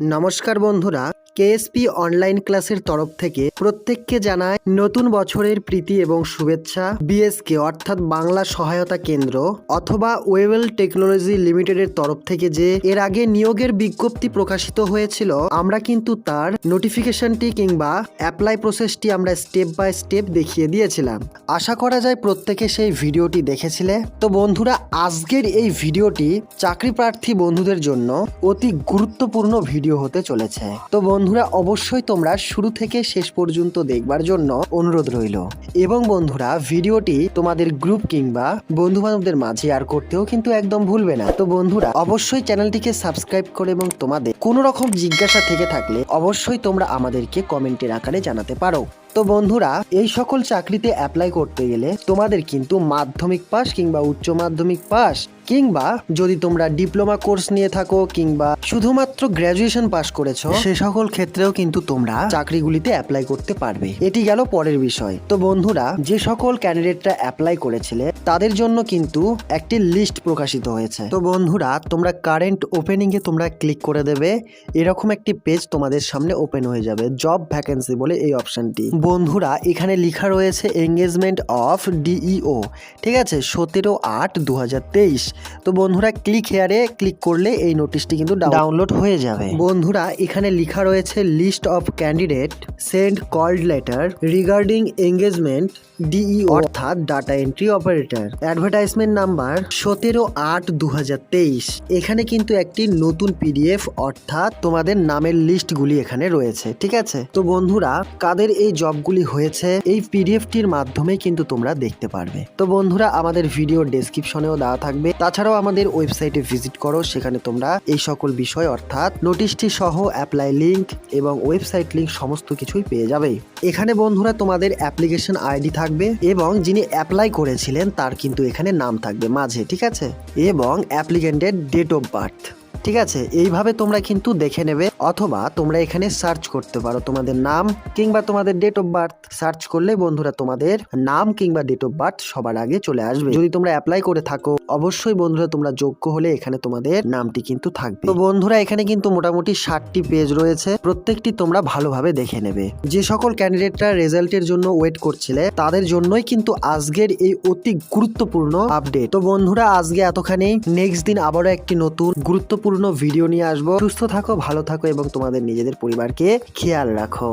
নমস্কার বন্ধুরা KSP online ক্লাসের তরফ থেকে প্রত্যেককে জানায় নতুন বছরের প্রীতি এবং শুভেচ্ছা। বিএসকে অর্থাৎ বাংলা সহায়তা কেন্দ্র অথবা ওয়েবেল টেকনোলজি লিমিটেডের তরফ থেকে যে এর আগে নিয়োগের বিজ্ঞপ্তি প্রকাশিত হয়েছিল, আমরা কিন্তু তার নোটিফিকেশনটি কিংবা অ্যাপ্লাই প্রসেসটি আমরা স্টেপ বাই স্টেপ দেখিয়ে দিয়েছিলাম। আশা করা যায় প্রত্যেকে সেই ভিডিওটি দেখেছিলে। তো বন্ধুরা, আজকের এই ভিডিওটি চাকরি প্রার্থী বন্ধুদের জন্য অতি গুরুত্বপূর্ণ ভিডিও হতে চলেছে। তো বন্ধুরা, অবশ্যই তোমরা শুরু থেকে শেষ পর্যন্ত দেখবার জন্য অনুরোধ রইল। এবং বন্ধুরা, ভিডিওটি তোমাদের গ্রুপ কিংবা বন্ধু বান্ধবদের মাঝে আর করতেও কিন্তু একদম ভুলবে না। তো বন্ধুরা, অবশ্যই চ্যানেলটিকে সাবস্ক্রাইব করে এবং তোমাদের কোনো রকম জিজ্ঞাসা থেকে থাকলে অবশ্যই তোমরা আমাদেরকে কমেন্টের আকারে জানাতে পারো। তো বন্ধুরা, এই সকল চাকরিতে অ্যাপ্লাই করতে গেলে তোমাদের কিন্তু মাধ্যমিক পাস কিংবা উচ্চ মাধ্যমিক পাস কিংবা যদি তোমরা ডিপ্লোমা কোর্স নিয়ে থাকো কিংবা শুধুমাত্র গ্র্যাজুয়েশন পাস করেছ, সে সকল ক্ষেত্রেও কিন্তু তোমরা চাকরিগুলিতে অ্যাপ্লাই করতে পারবে। এটি গেল পরের বিষয়। তো বন্ধুরা, যে সকল ক্যান্ডিডেটরা অ্যাপ্লাই করেছিলে, তাদের জন্য কিন্তু একটি লিস্ট প্রকাশিত হয়েছে। তো বন্ধুরা, তোমরা কারেন্ট ওপেনিং এ তোমরা ক্লিক করে দেবে। এরকম একটি পেজ তোমাদের সামনে ওপেন হয়ে যাবে, জব ভ্যাকেন্সি বলে এই অপশনটি। বন্ধুরা, এখানে লেখা রয়েছে এঙ্গেজমেন্ট অফ ডিইও ঠিক আছে? সতেরো আট দু তো বন্ধুরা ক্লিক হেয়ারে ক্লিক করলে এই নোটিশটি কিন্তু ডাউনলোড হয়ে যাবে। বন্ধুরা এখানে লেখা রয়েছে list of candidate send called letter regarding engagement D E অর্থাৎ data entry operator advertisement number সতেরো আট দু এখানে কিন্তু একটি নতুন পিডিএফ অর্থাৎ তোমাদের নামের লিস্টগুলি এখানে রয়েছে ঠিক আছে? তো বন্ধুরা কাদের এই জবগুলি হয়েছে এই পিডিএফটির মাধ্যমে কিন্তু তোমরা দেখতে পারবে। তো বন্ধুরা আমাদের ভিডিও ডেসক্রিপশনেও দেওয়া থাকবে। তাছাড়াও আমাদের ওয়েবসাইটে ভিজিট করো, সেখানে তোমরা এই সকল বিষয় অর্থাৎ নোটিশটি সহ অ্যাপ্লাই লিঙ্ক এবং ওয়েবসাইট লিঙ্ক সমস্ত কিছুই পেয়ে যাবে। এখানে বন্ধুরা তোমাদের অ্যাপ্লিকেশন আইডি থাকবে এবং যিনি অ্যাপ্লাই করেছিলেন তার কিন্তু এখানে নাম থাকবে মাঝে, ঠিক আছে? এবং অ্যাপ্লিকেন্টের ডেট অফ বার্থ। ঠিক আছে? এইভাবে তোমরা কিন্তু দেখে নেবে অথবা তোমরা এখানে সার্চ করতে পারো তোমাদের নাম কিংবা তোমাদের ডেট অফ বার্থ সার্চ করলে বন্ধুরা তোমাদের নাম কিংবা ডেট অফ বার্থ সবার আগে চলে আসবে। যদি তোমরা অ্যাপ্লাই করে থাকো, অবশ্যই বন্ধুরা তোমরা যোগ্য হলে এখানে তোমাদের নামটি কিন্তু থাকবে। তো বন্ধুরা, এখানে কিন্তু মোটামুটি ষাটটি পেজ রয়েছে। প্রত্যেকটি তোমরা ভালোভাবে দেখে নেবে। যে সকল ক্যান্ডিডেটরা রেজাল্টের জন্য ওয়েট করছিলে, তাদের জন্যই কিন্তু আজকের এই অতি গুরুত্বপূর্ণ আপডেট তো বন্ধুরা, আজকে এতখানি। নেক্সট দিন আবারও একটি নতুন গুরুত্বপূর্ণ ভিডিও নিয়ে আসব। সুস্থ থাকো ভালো থাকো এবং তোমাদের নিজেদের পরিবারকে খেয়াল রাখো।